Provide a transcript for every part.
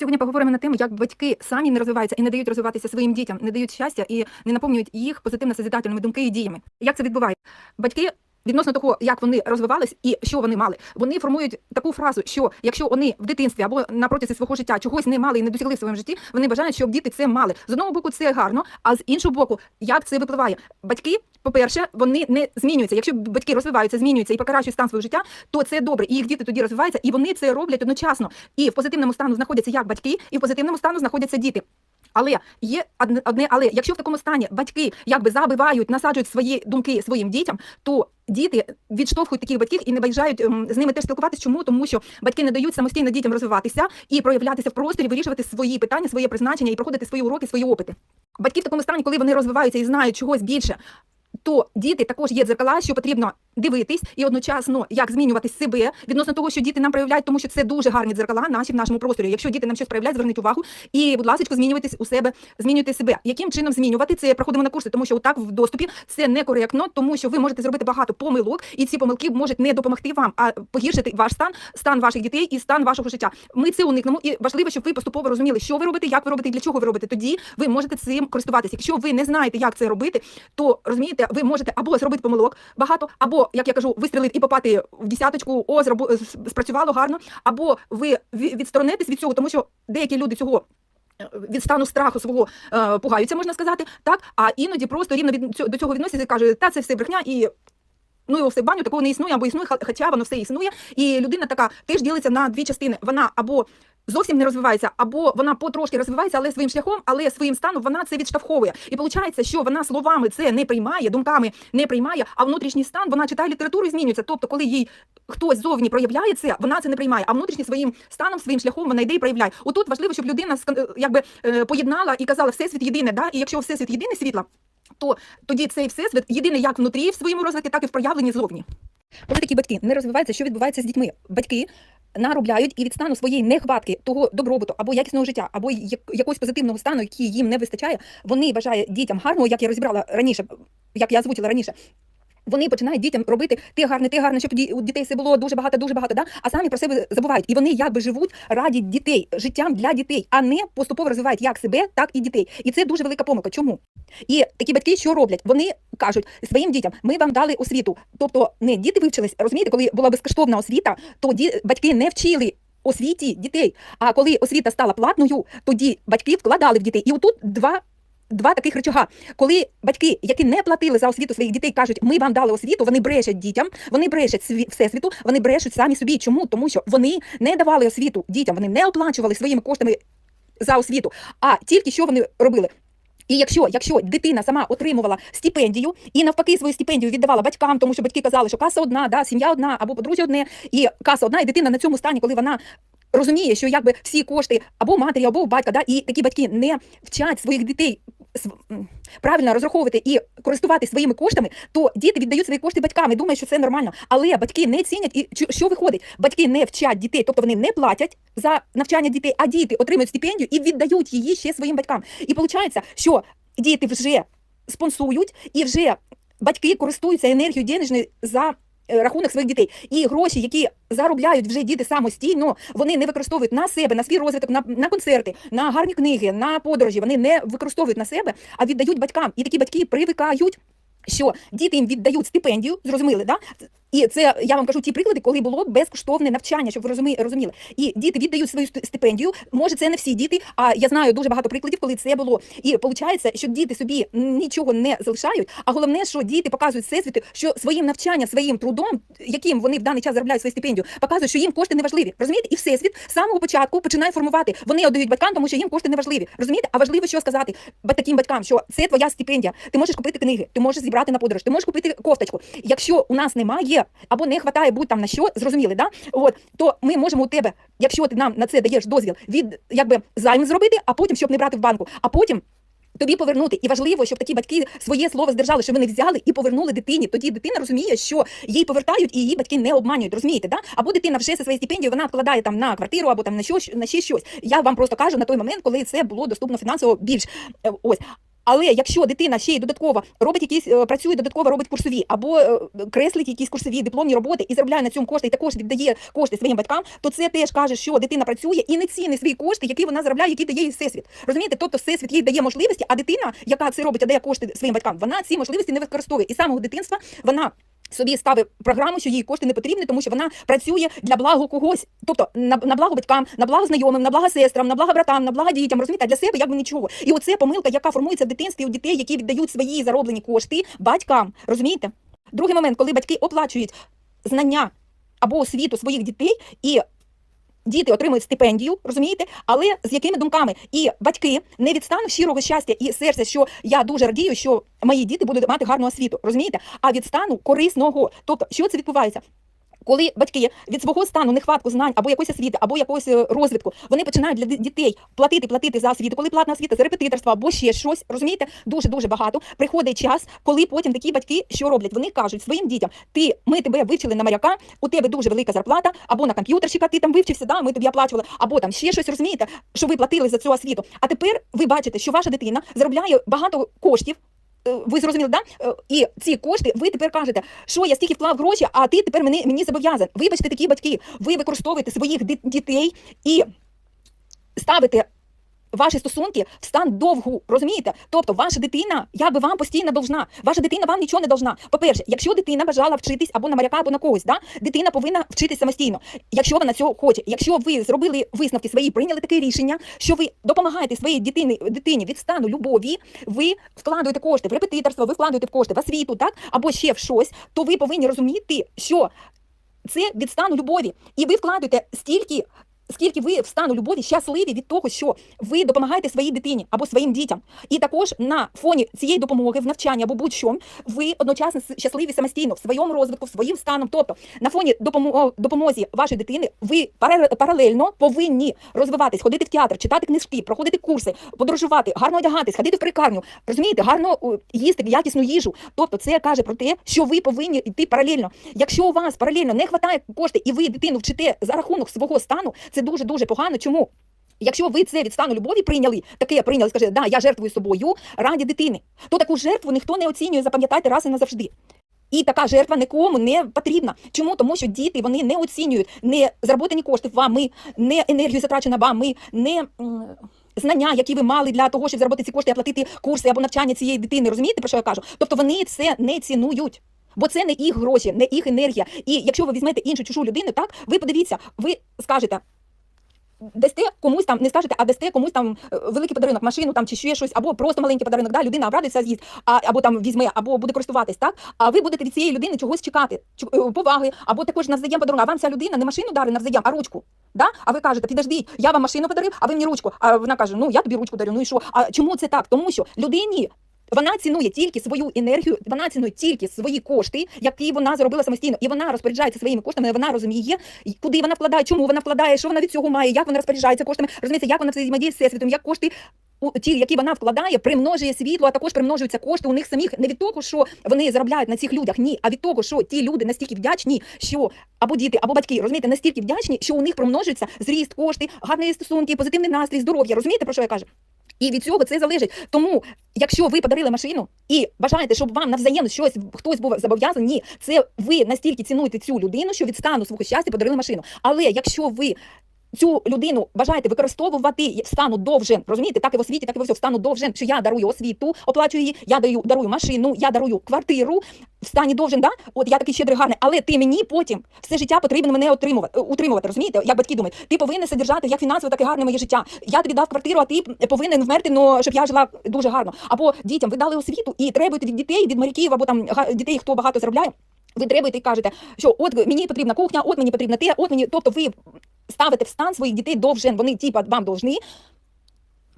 Сьогодні поговоримо на тему, як батьки самі не розвиваються і не дають розвиватися своїм дітям, не дають щастя і не наповнюють їх позитивно созидательними думки і діями. Як це відбувається? Батьки. Відносно того, як вони розвивались і що вони мали, вони формують таку фразу, що якщо вони в дитинстві або на протязі свого життя чогось не мали і не досягли в своєму житті, вони бажають, щоб діти це мали. З одного боку, це гарно, а з іншого боку, як це випливає? Батьки, по-перше, вони не змінюються. Якщо батьки розвиваються, змінюються і покращують стан свого життя, то це добре, і їх діти тоді розвиваються, і вони це роблять одночасно. І в позитивному стану знаходяться як батьки, і в позитивному стану знаходяться діти. Але є одне, але якщо в такому стані батьки якби забивають, насаджують свої думки своїм дітям, то діти відштовхують таких батьків і не бажають ем, з ними теж спілкуватися. Чому? Тому що батьки не дають самостійно дітям розвиватися і проявлятися в просторі, вирішувати свої питання, своє призначення і проходити свої уроки, свої опити. Батьки в такому стані, коли вони розвиваються і знають чогось більше, то діти також є дзеркала, що потрібно дивитись і одночасно як змінювати себе відносно того, що діти нам проявляють, тому що це дуже гарні дзеркала наші в нашому просторі. Якщо діти нам щось проявляють, зверніть увагу і, будь ласка, змінюватись у себе, змінюйте себе. Яким чином змінювати це? Проходимо на курси, тому що отак в доступі це некоректно, тому що ви можете зробити багато помилок, і ці помилки можуть не допомогти вам, а погіршити ваш стан, стан ваших дітей і стан вашого життя. Ми це уникнемо, і важливо, щоб ви поступово розуміли, що ви робите, як ви робите і для чого ви робите. Тоді ви можете цим користуватися. Якщо ви не знаєте, як це робити, то розумієте, ви можете або зробити помилок багато, або як я кажу, вистрілити і попати в десяточку, о, зробу- спрацювало гарно, або ви ві- відсторонитесь від цього, тому що деякі люди цього. е, Від стану страху свого е, пугаються, можна сказати, так а іноді просто рівно від цього- до цього відносяться і кажуть, та це все брехня і. Ну його все в баню, такого не існує, або існує, хоча воно все існує. І людина така теж ділиться на дві частини. Вона або зовсім не розвивається, або вона потрошки розвивається, але своїм шляхом, але своїм станом вона це відштовховує. І виходить, що вона словами це не приймає, думками не приймає, а внутрішній стан вона читає літературу і змінюється. Тобто, коли їй хтось зовні проявляє це, вона це не приймає, а внутрішній своїм станом, своїм шляхом вона йде і проявляє. Отут важливо, щоб людина е, якби е, поєднала і казала, всесвіт єдине, да? і якщо всесвіт єдине світла. То тоді цей всесвіт єдиний як внутрі в своєму розвитку, так і в проявленні зовні. Коли такі батьки не розвиваються, що відбувається з дітьми? Батьки наробляють і від стану своєї нехватки того добробуту або якісного життя, або як- якогось позитивного стану, який їм не вистачає, вони бажають дітям гарного, як я розібрала раніше, як я озвучила раніше. Вони починають дітям робити те гарне, те гарне, щоб у дітей все було дуже багато, дуже багато, да? а самі про себе забувають. І вони якби живуть раді дітей, життям для дітей, а не поступово розвивають як себе, так і дітей. І це дуже велика помилка. Чому? І такі батьки що роблять? Вони кажуть своїм дітям: ми вам дали освіту. Тобто не діти вивчились, розумієте, коли була безкоштовна освіта, то ді- батьки не вчили. Освіті дітей. А коли освіта стала платною, тоді батьки вкладали в дітей. І отут два. Два таких речага. Коли батьки, які не платили за освіту своїх дітей, кажуть, ми вам дали освіту, вони брешуть дітям, вони брешуть сві- всесвіту, вони брешуть самі собі. Чому? Тому що вони не давали освіту дітям, вони не оплачували своїми коштами за освіту. А тільки що вони робили? І якщо, якщо дитина сама отримувала стипендію і навпаки свою стипендію віддавала батькам, тому що батьки казали, що каса одна, да, сім'я одна або подружжя одне, і каса одна, і дитина на цьому стані, коли вона розуміє, що якби всі кошти або матері, або батька, да, і такі батьки не вчать своїх дітей правильно розраховувати і користуватися своїми коштами, то діти віддають свої кошти батькам і думають, що це нормально. Але батьки не цінять і що виходить? Батьки не вчать дітей, тобто вони не платять за навчання дітей, а діти отримують стипендію і віддають її ще своїм батькам. І виходить, що діти вже спонсують і вже батьки користуються енергією денежною за. Е, Рахунок своїх дітей і гроші, які заробляють вже діти самостійно, вони не використовують на себе, на свій розвиток, на, на концерти, на гарні книги, на подорожі. Вони не використовують на себе, а віддають батькам. І такі батьки привикають, що діти їм віддають стипендію, зрозуміли, да? І це я вам кажу ті приклади, коли було безкоштовне навчання, щоб ви розумі- розуміли. І діти віддають свою стипендію. Може, це не всі діти, а я знаю дуже багато прикладів, коли це було. І виходить, що діти собі нічого не залишають. А головне, що діти показують всесвіту, що своїм навчанням, своїм трудом, яким вони в даний час заробляють свою стипендію, показують, що їм кошти не важливі. Розумієте? І всесвіт з самого початку починає формувати. Вони віддають батькам, тому що їм кошти не важливі. Розумієте? А важливо, що сказати таким батькам, що це твоя стипендія. Ти можеш купити книги, ти можеш зібрати на подорож, ти можеш купити кофточку. Якщо у нас немає або не вистачає будь там на що, зрозуміли, да? От то ми можемо у тебе, якщо ти нам на це даєш дозвіл, від якби займ зробити, а потім щоб не брати в банку, а потім. Тобі повернути, і важливо, щоб такі батьки своє слово здержали, що вони взяли і повернули дитині. Тоді дитина розуміє, що їй повертають, і її батьки не обманюють. Розумієте, да? Або дитина вже зі своєю стипендією вона вкладає там на квартиру або там на що на ще щось. Я вам просто кажу на той момент, коли це було доступно фінансово більш Е, ось. Але якщо дитина ще й додатково робить якісь е, працює додатково, робить курсові або е, креслить якісь курсові дипломні роботи і заробляє на цьому кошти, і також віддає кошти своїм батькам, то це теж каже, що дитина працює і не ціни свої кошти, які вона заробляє, які дає їй всесвіт. Розумієте? Тобто всесвіт їй дає можливості, а дитина, яка це робить, а дає кошти своїм батькам, вона ці можливості не використовує. І самого дитинства вона. Собі ставив програму, що їй кошти не потрібні, тому що вона працює для благо когось, тобто на, на благо батькам, на благо знайомим, на благо сестрам, на благо братам, на благо дітям, розумієте, а для себе якби нічого. І оце помилка, яка формується в дитинстві у дітей, які віддають свої зароблені кошти батькам. Розумієте? Другий момент, коли батьки оплачують знання або освіту своїх дітей і. Діти отримують стипендію, розумієте, але з якими думками? І батьки не відстану щирого щастя і серця, що я дуже радію, що мої діти будуть мати гарну освіту, розумієте? А відстану корисного. Тобто, що це відбувається? Коли батьки від свого стану нехватку знань або якоїсь освіти, або якогось е, розвитку, вони починають для дітей платити, платити за освіту, коли платна освіта за репетиторство або ще щось, розумієте, дуже дуже багато. Приходить час, коли потім такі батьки що роблять? Вони кажуть своїм дітям: ти ми тебе вивчили на моряка, у тебе дуже велика зарплата, або на комп'ютерщика ти там вивчився, да, ми тобі оплачували, або там ще щось розумієте, що ви платили за цю освіту. А тепер ви бачите, що ваша дитина заробляє багато коштів. Е, Ви зрозуміли, да? Е, І ці кошти ви тепер кажете, що я стільки вклав гроші, а ти тепер мені, мені зобов'язан. Вибачте, такі батьки, ви використовуєте своїх дітей і ставите ваші стосунки в стан довгу, розумієте? Тобто, ваша дитина, я би вам постійно должна. Ваша дитина вам нічого не должна. По-перше, якщо дитина бажала вчитись або на моряка, або на когось, да? дитина повинна вчитись самостійно, якщо вона цього хоче. Якщо ви зробили висновки свої, прийняли таке рішення, що ви допомагаєте своїй дитині, дитині від стану любові, ви вкладуєте кошти в репетиторство, ви вкладуєте в кошти в освіту, так або ще в щось, то ви повинні розуміти, що це від стану любові, і ви вкладуєте стільки. Скільки ви в стану любові щасливі від того, що ви допомагаєте своїй дитині або своїм дітям, і також на фоні цієї допомоги в навчанні або будь-що ви одночасно щасливі самостійно в своєму розвитку, в своїм станом. Тобто на фоні допомо- допомозі вашої дитини ви паралельно повинні розвиватись, ходити в театр, читати книжки, проходити курси, подорожувати, гарно одягатись, ходити в прикарню, розумієте, гарно їсти якісну їжу. Тобто, це каже про те, що ви повинні йти паралельно. Якщо у вас паралельно не вистачає коштів, і ви дитину вчите за рахунок свого стану, це дуже дуже погано. Чому? Якщо ви це від стану любові прийняли, таке прийняли, скажете, да, я жертвую собою раді дитини, то таку жертву ніхто не оцінює, запам'ятайте раз і назавжди. І така жертва нікому не потрібна. Чому? Тому що діти вони не оцінюють не зароблені кошти вами, не енергію затрачена вами, не знання, які ви мали для того, щоб заробити ці кошти, оплатити курси або навчання цієї дитини. Розумієте, про що я кажу? Тобто вони це не цінують. Бо це не їх гроші, не їх енергія. І якщо ви візьмете іншу чужу людину, так ви подивіться, ви скажете, дасте комусь там, не скажете, а дасте комусь там е, великий подарунок, машину там чи ще щось, або просто маленький подарунок, да, людина обрадиться з'їсть, а, або там візьме, або буде користуватись, так? А ви будете від цієї людини чогось чекати, е, поваги, або також навзаєм подарунок. А вам ця людина не машину дарить навзаєм, а ручку. Да? А ви кажете, підожди, я вам машину подарив, а ви мені ручку. А вона каже, ну я тобі ручку дарю, ну і що? А чому це так? Тому що людині. Вона цінує тільки свою енергію, вона цінує тільки свої кошти, які вона заробила самостійно, і вона розпоряджається своїми коштами. Вона розуміє, куди вона вкладає, чому вона вкладає, що вона від цього має, як вона розпоряджається коштами. Розумієте, як вона взаємодіє з всесвітом, як кошти ті, які вона вкладає, примножує світло, а також примножуються кошти у них самих не від того, що вони заробляють на цих людях, ні, а від того, що ті люди настільки вдячні, що або діти, або батьки, розумієте, настільки вдячні, що у них примножується зріст, кошти, гарні стосунки, позитивний настрій, здоров'я. Розумієте, про що я кажу? І від цього це залежить. Тому, якщо ви подарили машину і бажаєте, щоб вам навзаємно щось хтось був зобов'язаний, ні, це ви настільки цінуєте цю людину, що від стану свого щастя подарили машину. Але якщо ви цю людину бажаєте використовувати стану довжен, розумієте, так і в освіті, так і в усьому, стану довжен, що я дарую освіту, оплачую її, я даю дарую машину, я дарую квартиру в стані довжен, да? От я такий щедрий гарний, але ти мені потім все життя потрібно мене отримувати, утримувати, розумієте? Як батьки думають, ти повинен содержати як фінансово, так і гарне моє життя. Я тобі дав квартиру, а ти повинен вмерти, но щоб я жила дуже гарно. Або дітям ви дали освіту і требуєте від дітей, від моряків або там дітей, хто багато заробляє. Ви требуєте і кажете, що от мені потрібна кухня, от мені потрібна те, от мені. Тобто ви ставите в стан своїх дітей довжен, вони типа вам должны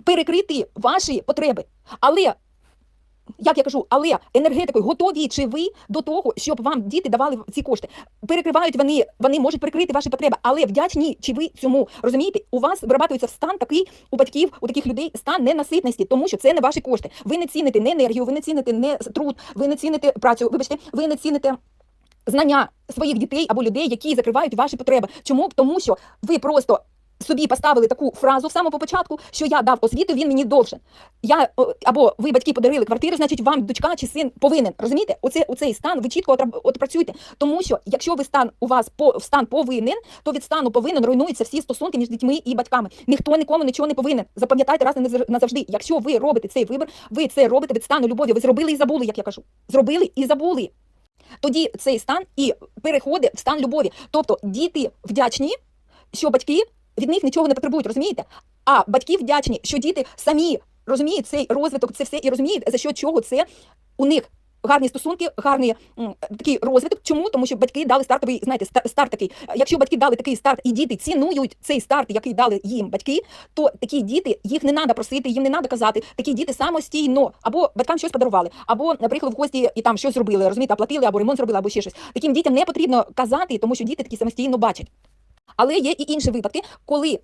перекрити ваші потреби. Але, як я кажу, але енергетикою готові чи ви до того, щоб вам діти давали ці кошти. Перекривають вони, вони можуть перекрити ваші потреби, але вдячні чи ви цьому розумієте? У вас вирабатується стан такий у батьків, у таких людей стан ненаситності, тому що це не ваші кошти. Ви не ціните не енергію, ви не ціните не труд, ви не ціните працю. Вибачте, ви не ціните. Знання своїх дітей або людей, які закривають ваші потреби. Чому? Тому що ви просто собі поставили таку фразу в самому початку, що я дав освіту, він мені должен. Я або ви батьки подарили квартиру, значить вам дочка чи син повинен. Розумієте? Оце оцей стан ви чітко отра- от працюєте. Тому що якщо ви стан у вас по стан повинен, то від стану повинен руйнуються всі стосунки між дітьми і батьками. Ніхто нікому нічого не повинен. Запам'ятайте раз і назав- назавжди. Якщо ви робите цей вибір, ви це робите від стану любові. Ви зробили і забули, як я кажу. Зробили і забули. Тоді цей стан і переходить в стан любові. Тобто діти вдячні, що батьки від них нічого не потребують, розумієте? А батьки вдячні, що діти самі розуміють цей розвиток, це все і розуміють, за що чого це у них. Гарні стосунки, гарний такий розвиток. Чому? Тому що батьки дали стартовий, знаєте, ста- старт такий. Якщо батьки дали такий старт, і діти цінують цей старт, який дали їм батьки, то такі діти їх не треба просити, їм не треба казати. Такі діти самостійно або батькам щось подарували, або приїхали в гості і там щось зробили, розумієте, оплатили, або ремонт зробили, або ще щось. Таким дітям не потрібно казати, тому що діти такі самостійно бачать. Але є і інші випадки, коли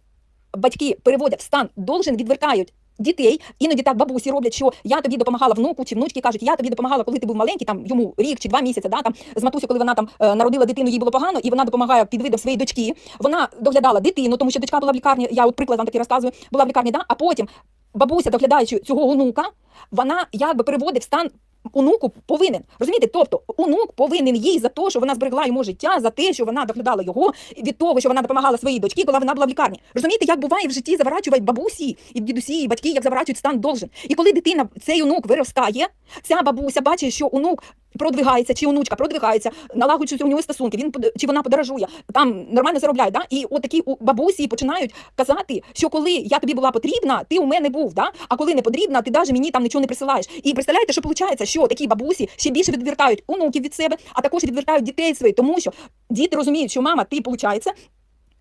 батьки переводять в стан должен, відвертають. Дітей іноді так бабусі роблять, що я тобі допомагала внуку чи внучки кажуть, я тобі допомагала, коли ти був маленький, там йому рік чи два місяці. Да, там з матусю, коли вона там е, народила дитину, їй було погано, і вона допомагає під видом своєї дочки. Вона доглядала дитину, тому що дочка була в лікарні. Я от приклад вам такий розказую, була в лікарні, да, а потім бабуся, доглядаючи цього онука, вона якби переводить в стан. Онуку повинен розумієте, тобто онук повинен їй за те, що вона зберегла йому життя, за те, що вона доглядала його від того, що вона допомагала своїй дочці, коли вона була в лікарні. Розумієте, як буває в житті заворачують бабусі і дідусі, і батьки, як заворачують стан должен. І коли дитина, цей онук виростає, ця бабуся бачить, що онук продвигається, чи онучка продвигається, налагоджуються у нього стосунки, він чи вона подорожує, там нормально заробляє. Да? І от такі бабусі починають казати, що коли я тобі була потрібна, ти у мене був, да? а коли не потрібна, ти навіть мені там нічого не присилаєш. І представляєте, що виходить, що такі бабусі ще більше відвертають онуків від себе, а також відвертають дітей своїх, тому що діти розуміють, що мама, ти виходить,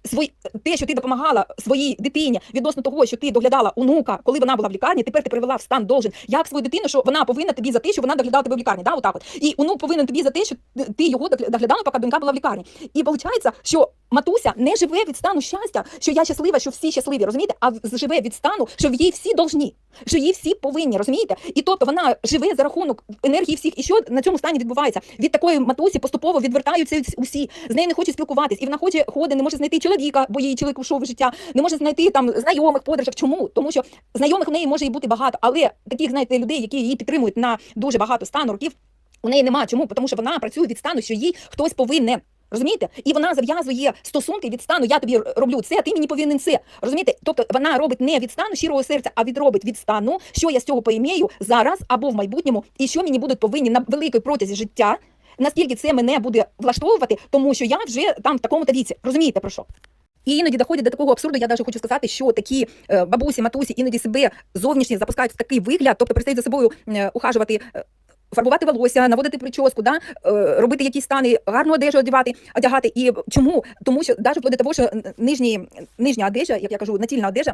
свої те, що ти допомагала своїй дитині відносно того, що ти доглядала онука, коли вона була в лікарні, тепер ти привела в стан должен. Як свою дитину, що вона повинна тобі за те, що вона доглядала тебе в лікарні. Да, отак от. І онук повинен тобі за те, що ти його доглядала, поки донька була в лікарні. І виходить, що матуся не живе від стану щастя, що я щаслива, що всі щасливі, розумієте? А живе від стану, що в їй всі должні, що їй всі повинні, розумієте? І тобто вона живе за рахунок енергії всіх. І що на цьому стані відбувається? Від такої матусі поступово відвертаються усі. З нею не хочуть спілкуватись, і вона хоче ходить, не може знайти чоловіка, бо її чоловік ушов із життя, не може знайти там знайомих, подружок. Чому? Тому що знайомих у неї може і бути багато, але таких, знаєте, людей, які її підтримують на дуже багато стану років, у неї немає. Чому? Тому що вона працює від стану, що їй хтось повинен. Розумієте? І вона зав'язує стосунки від стану, я тобі роблю це, а ти мені повинен це. Розумієте? Тобто вона робить не від стану щирого серця, а від робить від стану, що я з цього поімею зараз або в майбутньому, і що мені будуть повинні на великій протязі життя. Наскільки це мене буде влаштовувати, тому що я вже там в такому та віці. Розумієте про що? І іноді доходять до такого абсурду, я навіть хочу сказати, що такі е, бабусі, матусі іноді себе зовнішні запускають в такий вигляд, тобто перестають за собою е, ухажувати. Фарбувати волосся, наводити прическу, да? е, робити якісь стани, гарну одежу одягати, одягати. І чому? Тому що навіть до того, що нижні, нижня одежа, як я кажу, натільна одежа,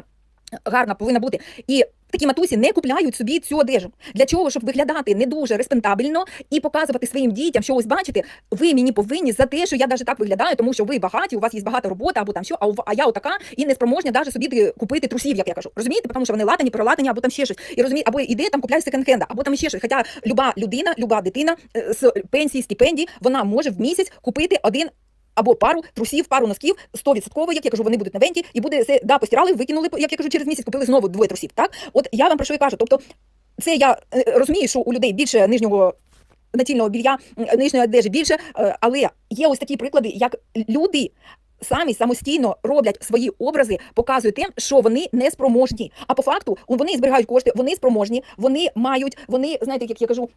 гарна повинна бути. І такі матусі не купляють собі цю одежу. Для чого? Щоб виглядати не дуже респектабельно і показувати своїм дітям, що ось бачите, ви мені повинні за те, що я навіть так виглядаю, тому що ви багаті, у вас є багата робота або там що, а, а я отака і не спроможна навіть собі купити трусів, як я кажу. Розумієте? Тому що вони латані, пролатані, або там ще щось. І розумієте, або іде там купляє секонд-хенда, або там ще щось. Хоча люба людина, люба дитина е, з пенсії, стипендії, вона може в місяць купити один або пару трусів, пару носків, 100%, як я кажу, вони будуть новенькі, і буде це, да, постирали, викинули, як я кажу, через місяць купили знову двоє трусів. Так, от я вам про що і кажу. Тобто, це я е, розумію, що у людей більше нижнього. Натільного білья, нижньої одежі більше, е, але є ось такі приклади, як люди самі самостійно роблять свої образи, показують тим, що вони не спроможні. А по факту вони зберігають кошти, вони спроможні, вони мають, вони, знаєте, як я кажу,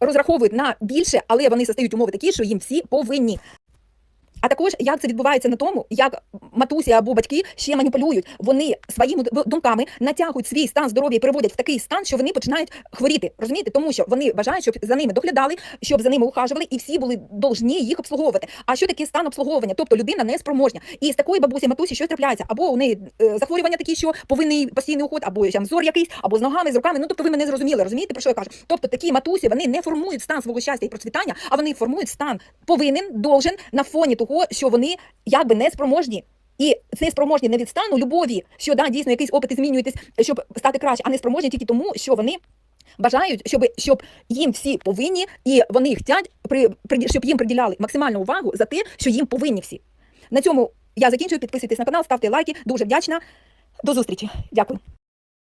розраховують на більше, але вони стають умови такі, що їм всі повинні. А також як це відбувається на тому, як матусі або батьки ще маніпулюють. Вони своїми думками натягують свій стан здоров'я і переводять в такий стан, що вони починають хворіти. Розумієте, тому що вони бажають, щоб за ними доглядали, щоб за ними ухажували, і всі були должні їх обслуговувати. А що таке стан обслуговування? Тобто людина не спроможня. І з такої бабусі матусі щось трапляється, або у неї е, захворювання такі, що повинний постійний уход, або там зор якийсь, або з ногами, з руками. Ну тобто ви мене зрозуміли, розумієте, про що я кажу? Тобто такі матусі вони не формують стан свого щастя і процвітання, а вони формують стан повинен, должен на фоні того, що вони якби не спроможні. І це спроможні не від стану любові, що да, дійсно якийсь опит і змінюєтесь, щоб стати краще, а не спроможні тільки тому, що вони бажають, щоб, щоб їм всі повинні, і вони хочуть, при, при, щоб їм приділяли максимальну увагу за те, що їм повинні всі. На цьому Я закінчую. Підписуйтесь на канал, ставте лайки. Дуже вдячна. До зустрічі. Дякую.